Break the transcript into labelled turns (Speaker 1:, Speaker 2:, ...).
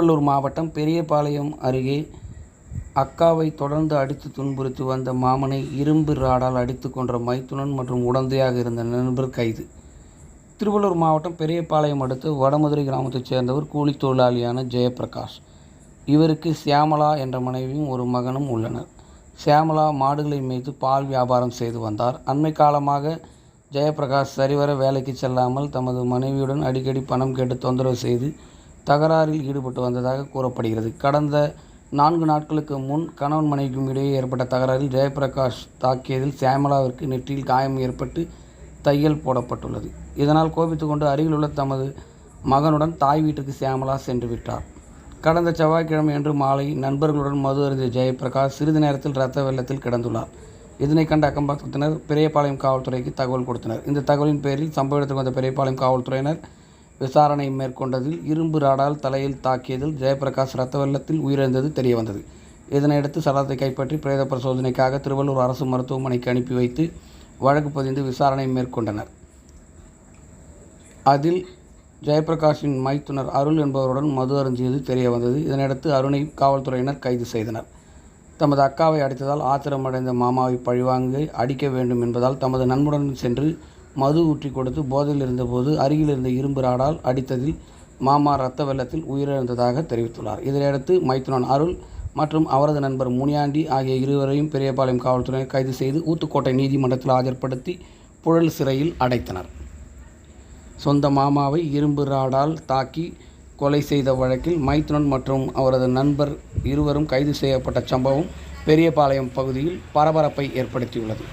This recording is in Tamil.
Speaker 1: திருவள்ளூர் மாவட்டம் பெரியபாளையம் அருகே அக்காவை தொடர்ந்து அடித்து துன்புறுத்தி வந்த மாமனை இரும்பு ராடால் அடித்து கொன்ற மைத்துனன் மற்றும் உடந்தையாக இருந்த நண்பர் கைது. திருவள்ளூர் மாவட்டம் பெரியபாளையம் அடுத்து வடமதுரை கிராமத்தைச் சேர்ந்தவர் கூலி தொழிலாளியான ஜெயபிரகாஷ். இவருக்கு சியாமலா என்ற மனைவியும் ஒரு மகனும் உள்ளனர். சியாமலா மாடுகளை மேய்த்து பால் வியாபாரம் செய்து வந்தார். அண்மை காலமாக ஜெயபிரகாஷ் சரிவர வேலைக்கு செல்லாமல் தமது மனைவியுடன் அடிக்கடி பணம் கேட்டு தொந்தரவு செய்து தகராறில் ஈடுபட்டு வந்ததாக கூறப்படுகிறது. கடந்த நான்கு நாட்களுக்கு முன் கணவன் மனைவிக்கும் இடையே ஏற்பட்ட தகராறில் ஜெயபிரகாஷ் தாக்கியதில் சியாமலாவிற்கு நெற்றியில் காயம் ஏற்பட்டு தையல் போடப்பட்டுள்ளது. இதனால் கோபித்துக்கொண்டு அருகிலுள்ள தமது மகனுடன் தாய் வீட்டுக்கு சியாமலா சென்று விட்டார். கடந்த செவ்வாய்க்கிழமை அன்று மாலை நண்பர்களுடன் மது அருந்திய ஜெயபிரகாஷ் சிறிது நேரத்தில் இரத்த வெள்ளத்தில் கிடந்துள்ளார். இதனை கண்ட அக்கம்பக்கத்தினர் பெரியபாளையம் காவல்துறைக்கு தகவல் கொடுத்தனர். இந்த தகவலின் பேரில் சம்பவ இடத்துக்கு வந்த பெரியபாளையம் காவல்துறையினர் விசாரணை மேற்கொண்டதில் இரும்பு ராடால் தலையில் தாக்கியதில் ஜெயபிரகாஷ் இரத்த வெள்ளத்தில் உயிரிழந்தது தெரியவந்தது. இதனையடுத்து சடலத்தை கைப்பற்றி பிரேத பரிசோதனைக்காக திருவள்ளூர் அரசு மருத்துவமனைக்கு அனுப்பி வைத்து வழக்கு பதிந்து விசாரணை மேற்கொண்டனர். அதில் ஜெயபிரகாஷின் மைத்துனர் அருள் என்பவருடன் மது அருந்தியது தெரியவந்தது. இதனையடுத்து அருணை காவல்துறையினர் கைது செய்தனர். தமது அக்காவை அடித்ததால் ஆத்திரமடைந்த மாமாவை பழிவாங்க அடிக்க வேண்டும் என்பதால் தமது நண்புடன் சென்று மது ஊற்றி கொடுத்து போதையில் இருந்தபோது அருகில் இருந்த இரும்பு ராடால் அடித்ததில் மாமா ரத்த வெள்ளத்தில் உயிரிழந்ததாக தெரிவித்துள்ளார். இதனையடுத்து மைத்துனன் அருள் மற்றும் அவரது நண்பர் முனியாண்டி ஆகிய இருவரையும் பெரியபாளையம் காவல்துறையினர் கைது செய்து ஊத்துக்கோட்டை நீதிமன்றத்தில் ஆஜர்படுத்தி புழல் சிறையில் அடைத்தனர். சொந்த மாமாவை இரும்பு ராடால் தாக்கி கொலை செய்த வழக்கில் மைத்துனன் மற்றும் அவரது நண்பர் இருவரும் கைது செய்யப்பட்ட சம்பவம் பெரியபாளையம் பகுதியில் பரபரப்பை ஏற்படுத்தியுள்ளது.